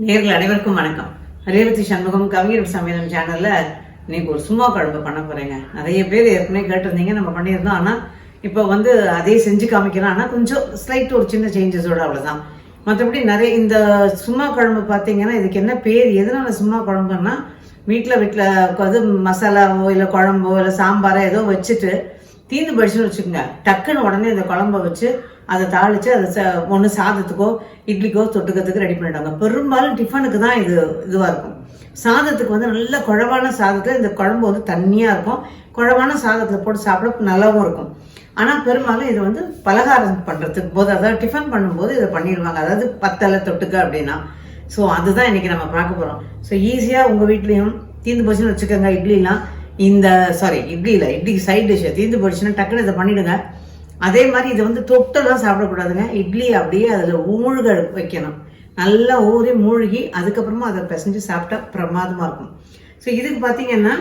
நேர்கள் அனைவருக்கும் வணக்கம். ரேவதி சண்முகம் கவிஞர் சமையலம் சேனலில் இன்னைக்கு ஒரு சும்மா குழம்பு பண்ண போகிறேங்க நிறைய பேர் ஏற்கனவே கேட்டிருந்தீங்க நம்ம பண்ணியிருந்தோம். ஆனால் இப்போ வந்து அதே செஞ்சு காமிக்கிறோம் ஆனால் கொஞ்சம் ஸ்லைட் ஒரு சின்ன சேஞ்சஸோட அவ்வளோதான் மற்றபடி நிறைய இந்த சும்மா குழம்பு பார்த்தீங்கன்னா இதுக்கு என்ன பேர் எதனால சும்மா குழம்புன்னா வீட்டில் வீட்டில் அது மசாலாவோ இல்லை குழம்போ இல்லை சாம்பாரோ ஏதோ வச்சுட்டு தீந்து படிச்சுன்னு வச்சுக்கோங்க. டக்குன்னு உடனே இந்த குழம்ப வச்சு அதை தாளித்து அதை ச ஒன்று சாதத்துக்கோ இட்லிக்கோ தொட்டுக்கிறதுக்கு ரெடி பண்ணிட்டாங்க பெரும்பாலும் டிஃபனுக்கு தான் இது இதுவாக இருக்கும். சாதத்துக்கு வந்து நல்ல குழவான சாதத்தில் இந்த குழம்பு வந்து தண்ணியாக இருக்கும். குழவான சாதத்தில் போட்டு சாப்பிட நல்லாவும் இருக்கும். ஆனால் பெரும்பாலும் இது வந்து பலகாரம் பண்ணுறதுக்கு போது அதாவது டிஃபன் பண்ணும்போது இதை பண்ணிடுவாங்க. அதாவது பத்தலை தொட்டுக்க அப்படின்னா. ஸோ அதுதான் இன்னைக்கு நம்ம பார்க்க போகிறோம் ஸோ ஈஸியாக உங்கள் வீட்லேயும் தீந்து போச்சுன்னு வச்சுக்கோங்க இட்லிலாம். இந்த சாரி இட்லி இல்லை இட்லி சைட் டிஷ்ஷை தீந்து போச்சுன்னா டக்குன்னு இதை பண்ணிவிடுங்க அதே மாதிரி இதை வந்து தொட்டெல்லாம் சாப்பிடக்கூடாதுங்க. இட்லி அப்படியே அதில் ஊழ்க வைக்கணும். நல்லா ஊறி மூழ்கி அதுக்கப்புறமா அதை பிசைஞ்சு சாப்பிட்டா பிரமாதமாக இருக்கும். ஸோ இதுக்கு பார்த்தீங்கன்னா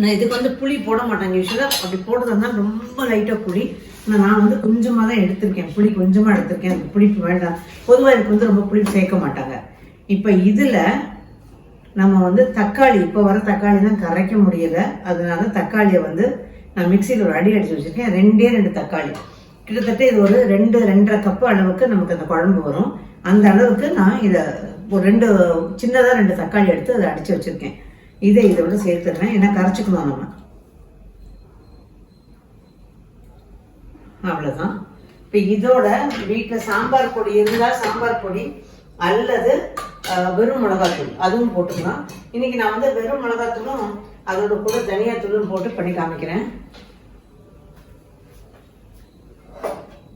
நான் இதுக்கு வந்து புளி போட மாட்டேங்க யூஸ்வலாக அப்படி போட்டதுனா ரொம்ப லைட்டாக புளி. ஆனால் நான் வந்து கொஞ்சமாக தான் எடுத்திருக்கேன். புளி கொஞ்சமாக எடுத்திருக்கேன். எனக்கு புளிப்பு வேண்டாம். பொதுவாக எனக்கு வந்து ரொம்ப புளிப்பு சேர்க்க மாட்டாங்க. இப்போ இதில் நம்ம வந்து தக்காளி இப்போ வர தக்காளி தான் கரைக்க முடியல. அதனால தக்காளியை வந்து நான் மிக்சியில் ஒரு அடி அடிச்சு வச்சிருக்கேன். ரெண்டே ரெண்டு தக்காளி. கிட்டத்தட்ட இது ஒரு ரெண்டு ரெண்டரை கப்பு அளவுக்கு நமக்கு அந்த குழம்பு வரும். அந்த அளவுக்கு நான் இதை ஒரு ரெண்டு சின்னதாக ரெண்டு தக்காளி எடுத்து அதை அடிச்சு வச்சிருக்கேன். இதை இதோட சேர்த்துடுறேன். ஏன்னா கரைச்சிக்கணும் நம்ம. அவ்வளோதான் இப்போ இதோட வீட்டில் சாம்பார் பொடி இருந்தால் சாம்பார் பொடி அல்லது வெறும் மிளகாத்தூள். அதுவும் போட்டுக்கலாம். இன்னைக்கு நான் வந்து வெறும் மிளகாத்தூளும் அதோட கூட தனியாத்தூளும் போட்டு பண்ணி காமிக்கிறேன்.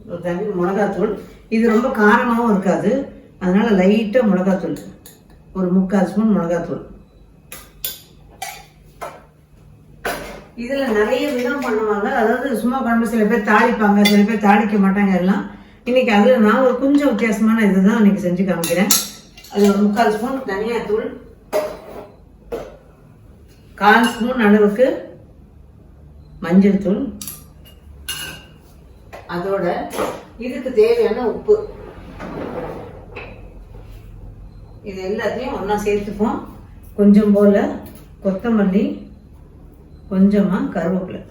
ஒரு தனி மிளகாத்தூள். இது ரொம்ப காரமாகவும் இருக்காது. அதனால லைட்டாக மிளகாத்தூள். ஒரு முக்கால் ஸ்பூன் மிளகாத்தூள். இதுல நிறைய விதம் பண்ணுவாங்க. அதாவது சும்மா குழம்பு சில பேர் தாளிப்பாங்க சில பேர் தாளிக்க மாட்டாங்க எல்லாம். இன்னைக்கு அதுல நான் ஒரு கொஞ்சம் வித்தியாசமான இதுதான் இன்னைக்கு செஞ்சு காமிக்கிறேன். அது ஒரு முக்கால் ஸ்பூன் தனியாத்தூள். கால் ஸ்பூன் அளவுக்கு மஞ்சள் தூள். அதோட இதுக்கு தேவையான உப்பு. இது எல்லாத்தையும் ஒன்றா சேர்த்துப்போம். கொஞ்சம் போல் கொத்தமல்லி கொஞ்சமாக கருவேப்பிலை.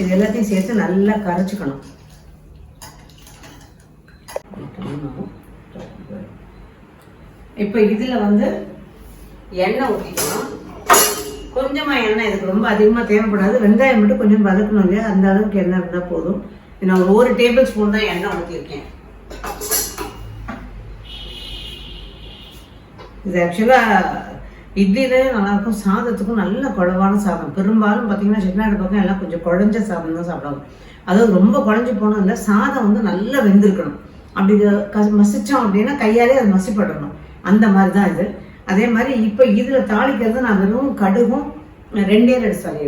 இது எல்லாத்தையும் சேர்த்து நல்லா கரைச்சிக்கணும். இப்போ இதில் வந்து எண்ணெய் ஊற்றிக்கணும் கொஞ்சமாக எண்ணெய் இதுக்கு ரொம்ப அதிகமாக தேவைப்படாது. வெங்காயம் மட்டும் கொஞ்சம் வதக்கணும் இல்லையா? அந்த அளவுக்கு எண்ணெய் இருந்தால் போதும். நான் ஒரு ஒரு டேபிள் ஸ்பூன் தான் எண்ணெய் ஊற்றிருக்கேன் இது ஆக்சுவலாக இட்லியிலே நல்லாயிருக்கும் சாதத்துக்கும் நல்ல குழவான சாதம். பெரும்பாலும் பார்த்தீங்கன்னா செட்டிநாடு பக்கம் எல்லாம் கொஞ்சம் குழஞ்ச சாதம் தான் சாப்பிடுவாங்க. அதாவது ரொம்ப குழஞ்சி போனோம் இல்லை சாதம் வந்து நல்லா வெந்திருக்கணும். அப்படி மசித்தோம் க- அப்படின்னா கையாலே அது மசிப்படணும். அந்த மாதிரி தான் இது. அதே மாதிரி இப்போ இதில் தாளிக்கிறது நான் வெறும் கடுகும் ரெண்டே ரெண்டு சாரி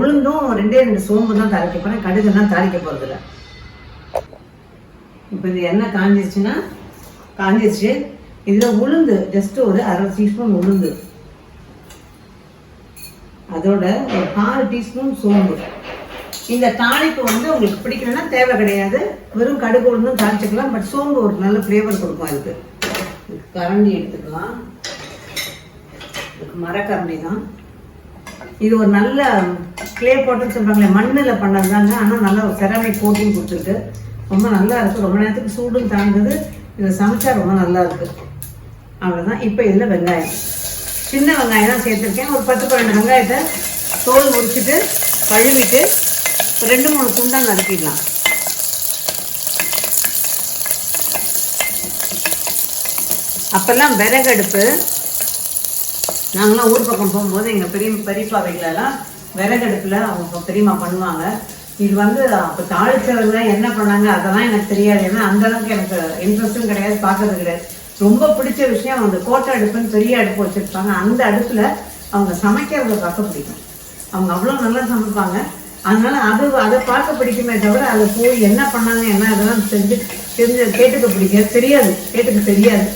உளுந்தும் ரெண்டே ரெண்டு சோம்பு தான் தாளிக்க போகிறேன் கடுகுலாம் தாளிக்க போகிறதில்ல இப்போ இது எண்ணெய் காஞ்சிருச்சுன்னா காஞ்சிருச்சு. இதில் உளுந்து ஜஸ்ட் ஒரு அரை டீஸ்பூன் உளுந்து. அதோட ஒரு ஆறு டீஸ்பூன் சோம்பு. இந்த தாளிப்பு வந்து உங்களுக்கு பிடிக்கலன்னா தேவை கிடையாது. வெறும் கடுகு உளுந்தும் தாளிச்சுக்கலாம் பட் சோம்பு ஒரு நல்ல ஃப்ளேவர் கொடுக்கும் அதுக்கு. கரண்டி எடுத்துக்கலாம். மரக்கரண்டி தான். இது ஒரு நல்ல கிளே போட்டுன்னு சொல்றாங்களே மண்ணில் பண்ணது தாங்க ஆனால் நல்ல ஒரு செராமிக் கோட்டிங் கொடுத்துருக்கு. ரொம்ப நல்லா இருக்கு. ரொம்ப நேரத்துக்கு சூடும் தாங்குது. இதை சமைச்சா ரொம்ப நல்லா இருக்கு. அவ்வளோதான் இப்போ இதில் வெங்காயம். சின்ன வெங்காயம் தான் சேர்த்துருக்கேன். ஒரு பத்து பன்னெண்டு வெங்காயத்தை தோல் முடிச்சுட்டு கழுவிட்டு ரெண்டு மூணு துண்டாக நறுக்கிடலாம். அப்போல்லாம் விறகடுப்பு நாங்களாம் ஊர் பக்கம் போகும்போது எங்கள் பெரிய பெரியப்பா வீட்டிலலாம் விறகடுப்பில் அவங்க பெரியம்மா பண்ணுவாங்க. இது வந்து அப்போ தாளிச்சவங்க என்ன பண்ணாங்க? அதெல்லாம் எனக்கு தெரியாது. ஏன்னா அந்த அளவுக்கு எனக்கு இன்ட்ரெஸ்ட்டும் கிடையாது பார்க்கறது கிடையாது. ரொம்ப பிடிச்ச விஷயம் அந்த கோட்டை அடுப்புன்னு பெரிய அடுப்பு வச்சுருப்பாங்க. அந்த அடுப்பில் அவங்க சமைக்கிறத பார்க்க பிடிக்கும். அவங்க அவ்வளோ நல்லா சமைப்பாங்க. அதனால அது அதை பார்க்க பிடிக்குமே தவிர அதை போய் என்ன பண்ணாங்க என்ன அதெல்லாம் தெரிஞ்சு தெரிஞ்சு கேட்டுக்க பிடிக்காது தெரியாது. கேட்டுக்க தெரியாது.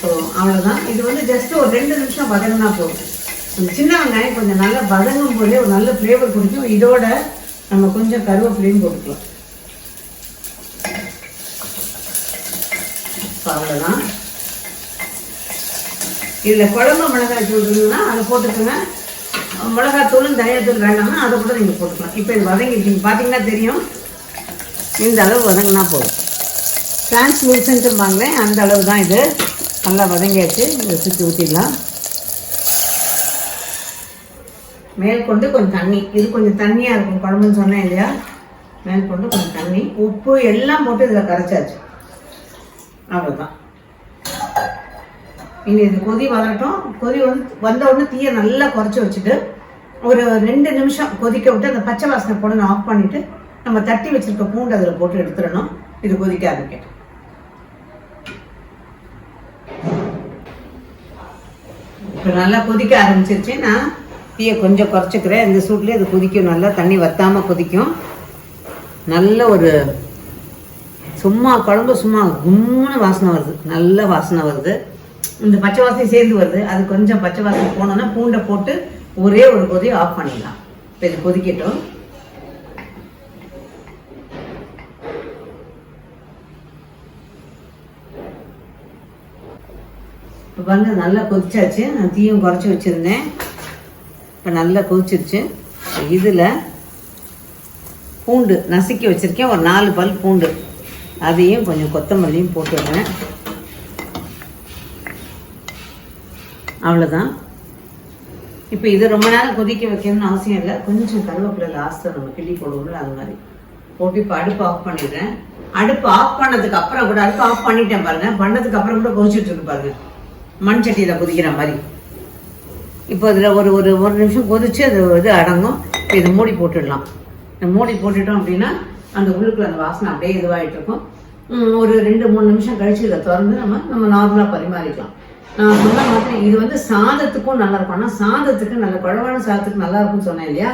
ஸோ அவ்வளோதான் இது வந்து ஜஸ்ட் ஒரு ரெண்டு நிமிஷம் வதங்கினா போதும். அந்த சின்ன வெங்காயம் கொஞ்சம் நல்லா வதங்கும் போதே ஒரு நல்ல ஃப்ளேவர் கொடுக்கும் இதோட நம்ம கொஞ்சம் கருவேப்பிலையும் போட்டுக்கலாம். அவ்வளோதான் இதில் குழம்பு மிளகாய் தூள் இருந்ததுன்னா அதை போட்டுக்கோங்க. மிளகாத்தூளும் தனியாத்தூள் வேண்டாம்னா அதை கூட நீங்கள் போட்டுக்கலாம். இப்போ இது வதங்கிருக்கீங்க பார்த்தீங்கன்னா தெரியும். இந்த அளவு வதங்கினா போதும். டிரான்ஸ்லூசன்ட்டும்பாங்களே அந்த அளவு தான் இது. நல்லா வதங்கியாச்சு. இதை சுற்றி ஊற்றிடலாம் மேற்கொண்டு கொஞ்சம் தண்ணி. இது கொஞ்சம் தண்ணியாக இருக்கும் குழம்புன்னு சொன்னேன் இல்லையா? மேற்கொண்டு கொஞ்சம் தண்ணி உப்பு எல்லாம் போட்டு இதில் கரைச்சாச்சு. அவ்வளோதான் இனி இது கொதி வளரட்டும். கொதி வந்து வந்த உடனே தீயை நல்லா குறைச்சி வச்சுட்டு ஒரு ரெண்டு நிமிஷம் கொதிக்க விட்டு அந்த பச்சை வாசனை போட ஆஃப் பண்ணிவிட்டு நம்ம தட்டி வச்சிருக்க பூண்டு அதில் போட்டு எடுத்துடணும். இது கொதிக்க ஆரம்பிக்கட்டும் இப்போ நல்லா கொதிக்க ஆரம்பிச்சிருச்சு. நான் தீயை கொஞ்சம் குறைச்சிக்கிறேன். இந்த சூட்லேயே அது கொதிக்கும். நல்லா தண்ணி வத்தாமல் கொதிக்கும். நல்ல ஒரு சும்மா குழம்பு சும்மா கும்முன்னு வாசனை வருது. நல்ல வாசனை வருது. இந்த பச்சை வாசனை சேர்ந்து வருது. அது கொஞ்சம் பச்சை வாசனை போனோன்னா பூண்டை போட்டு ஒரே ஒரு கொதி ஆஃப் பண்ணிடலாம். இப்போ இது கொதிக்கட்டும். இப்போ பாருங்க நல்லா கொதிச்சாச்சு. நான் தீயும் குறைச்சி வச்சுருந்தேன். இப்போ நல்லா கொதிச்சிருச்சு. இதில் பூண்டு நசுக்கி வச்சுருக்கேன். ஒரு நாலு பல் பூண்டு. அதையும் கொஞ்சம் கொத்தமல்லியும் போட்டுடுறேன் அவ்வளோதான் இப்போ இது ரொம்ப நேரம் கொதிக்க வைக்கணும்னு அவசியம் இல்லை. கொஞ்சம் கருவேப்பிலை லாஸ்ட்டாக நம்ம கிள்ளி போடுவோம்ல அது மாதிரி. போட்டு இப்போ அடுப்பு ஆஃப் பண்ணிடுறேன். அடுப்பு ஆஃப் பண்ணதுக்கு அப்புறம் கூட அடுப்பு ஆஃப் பண்ணிட்டேன் பாருங்க. பண்ணதுக்கு அப்புறம் கூட கொதிச்சுட்டு இருக்கு பாருங்க. மண் சட்டியில் கொதிக்கிற மாதிரி. இப்போ இதில் ஒரு ஒரு ஒரு நிமிஷம் கொதிச்சு அது இது அடங்கும். இப்போ மூடி போட்டுடலாம். இந்த மூடி போட்டுட்டோம் அப்படின்னா அந்த உள்ளுக்குள்ள அந்த வாசனை அப்படியே இதுவாகிட்டு இருக்கும். ஒரு ரெண்டு மூணு நிமிஷம் கழிச்சு இதை திறந்து நம்ம நம்ம நார்மலாக பரிமாறிக்கலாம். நான் சொன்ன மாதிரி இது வந்து சாதத்துக்கும் நல்லா இருக்கும் ஆனால் சாதத்துக்கு நல்ல குழவான சாதத்துக்கு நல்லா இருக்கும்னு சொன்னேன் இல்லையா?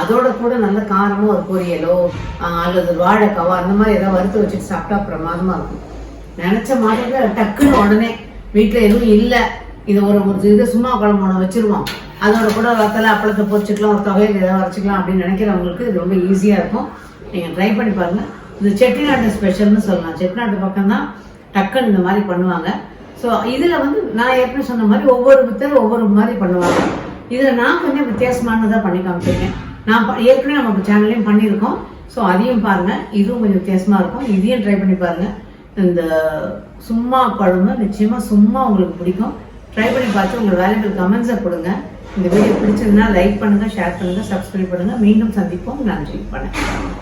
அதோட கூட நல்ல காரமும் ஒரு பொரியலோ அல்லது வாழைக்காவோ அந்த மாதிரி ஏதாவது வறுத்து வச்சுட்டு சாப்பிட்டா பிரமாதமாக இருக்கும். நினச்ச மாதிரி டக்குன்னு உடனே வீட்டில் எதுவும் இல்லை. இது ஒரு ஒரு இது சும்மா குழம்பு ஒன்று வச்சுருவோம். அதோட கூட வத்தலை அப்பளத்தை பொறிச்சிக்கலாம் ஒரு தொகையில் ஏதாவது வச்சுக்கலாம் அப்படின்னு நினைக்கிறவங்களுக்கு இது ரொம்ப ஈஸியாக இருக்கும். நீங்கள் ட்ரை பண்ணி பாருங்கள் இது செட்டிநாட்டு ஸ்பெஷல்னு சொல்லலாம். செட்டிநாட்டு பக்கம் தான் டக்குன்னு இந்த மாதிரி பண்ணுவாங்க. ஸோ இதில் வந்து நான் ஏற்கனவே சொன்ன மாதிரி ஒவ்வொரு புத்தர் ஒவ்வொரு மாதிரி பண்ணுவாங்க. இதில் நான் கொஞ்சம் வித்தியாசமானதாக பண்ணி காமிச்சிருக்கேன். நான் ப- ஏற்கனவே நம்ம சேனல்லையும் பண்ணியிருக்கோம். ஸோ அதையும் பாருங்கள் இதுவும் கொஞ்சம் வித்தியாசமாக இருக்கும். இதையும் ட்ரை பண்ணி பாருங்கள் இந்த சும்மா குழம்பு நிச்சயமாக சும்மா உங்களுக்கு பிடிக்கும். ட்ரை பண்ணி பார்த்து உங்களோட வேலைகள் கமெண்ட்ஸை கொடுங்க. இந்த வீடியோ பிடிச்சிருந்தா லைக் பண்ணுங்கள் ஷேர் பண்ணுங்கள் சப்ஸ்கிரைப் பண்ணுங்கள் மீண்டும் சந்திப்போம். நன்றி. வணக்கம்.